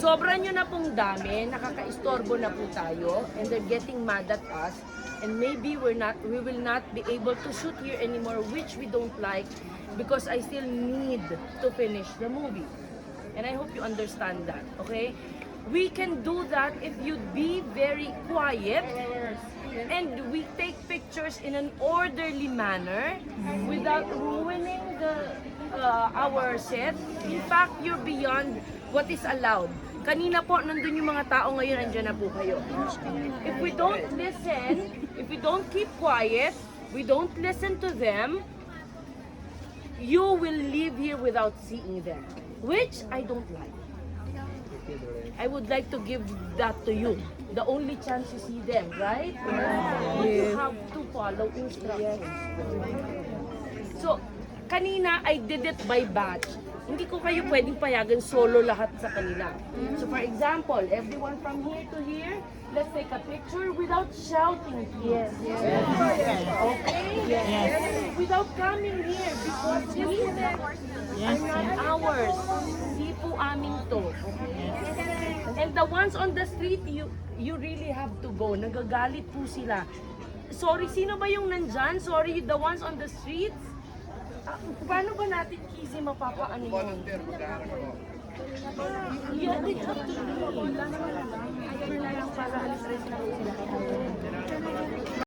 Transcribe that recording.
Sobra nyo na pong dami, nakakaistorbo na po tayo, and they're getting mad at us, and maybe we're not, we will not be able to shoot here anymore, which we don't like, because I still need to finish the movie. And I hope you understand that, okay? We can do that if you'd be very quiet, and we take pictures in an orderly manner, without ruining the uh, our set. In fact, you're beyond what is allowed. Kanina po, nandun yung mga tao ngayon, andyan na po kayo. If we don't listen, if we don't keep quiet, we don't listen to them, you will leave here without seeing them. Which I don't like. I would like to give that to you. The only chance you see them, right? You have to follow instructions. So, kanina I did it by batch. Hindi ko kayo pwedeng payagan solo lahat sa kanila. So for example, everyone from here to here, let's take a picture without shouting. Yes. yes. Okay? Yes. Without coming here because these are not ours. Hindi po aming to. And the ones on the street, you you really have to go. Nagagalit po sila. Sorry, sino ba yung nandyan? Sorry, the ones on the streets? Paano ba natin kisi mapapaano yun? Volunteer, mag-aaral ko. Yeah, they have to do. Wala naman lang. Ayaw na lang para alis-alis na sila.